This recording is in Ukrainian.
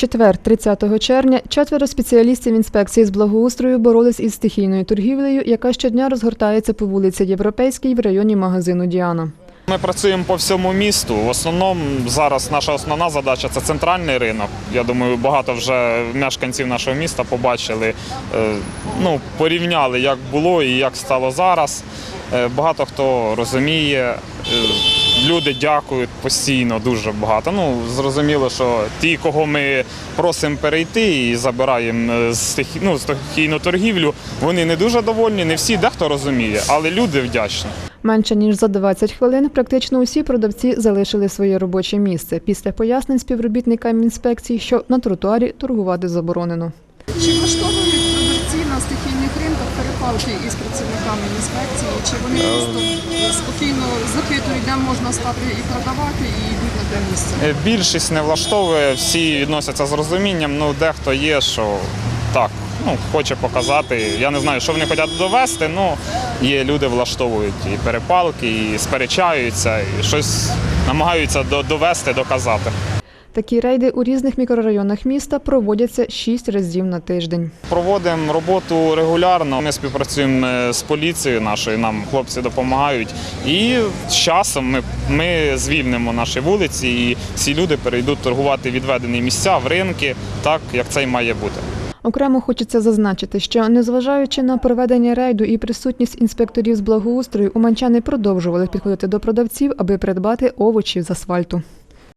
четвер, 30 червня, четверо спеціалістів інспекції з благоустрою боролись із стихійною торгівлею, яка щодня розгортається по вулиці Європейській в районі магазину Діана. Ми працюємо по всьому місту. В основному зараз наша основна задача це центральний ринок. Я думаю, багато вже мешканців нашого міста побачили, е, ну, порівняли, як було і як стало зараз. Е, Багато хто розуміє. Люди дякують постійно, дуже багато. Ну зрозуміло, що ті, кого ми просимо перейти і забираємо е, стихі- ну, стихійну торгівлю, вони не дуже довольні, не всі, дехто розуміє, але люди вдячні. Менше ніж за 20 хвилин практично усі продавці залишили своє робоче місце після пояснень співробітникам інспекції, що на тротуарі торгувати заборонено. Чи ринках перепалки із працівниками інспекції? Чи вони просто спокійно запитують, де можна стати і продавати, і йдуть на те місце? Е, Більшість не влаштовує, всі відносяться з розумінням. Ну, дехто є, що так, ну, хоче показати. Я не знаю, що вони хочуть довести, ну є люди влаштовують і перепалки, і сперечаються, і щось намагаються довести, доказати. Такі рейди у різних мікрорайонах міста проводяться 6 разів на тиждень. Проводимо роботу регулярно. Ми співпрацюємо е, з поліцією нашою, нам хлопці допомагають. І з часом ми, ми звільнимо наші вулиці, і всі люди перейдуть торгувати відведені місця в ринки, так як це й має бути. Окремо хочеться зазначити, що незважаючи на проведення рейду і присутність інспекторів з благоустрою, уманчани продовжували підходити до продавців, аби придбати овочі з асфальту.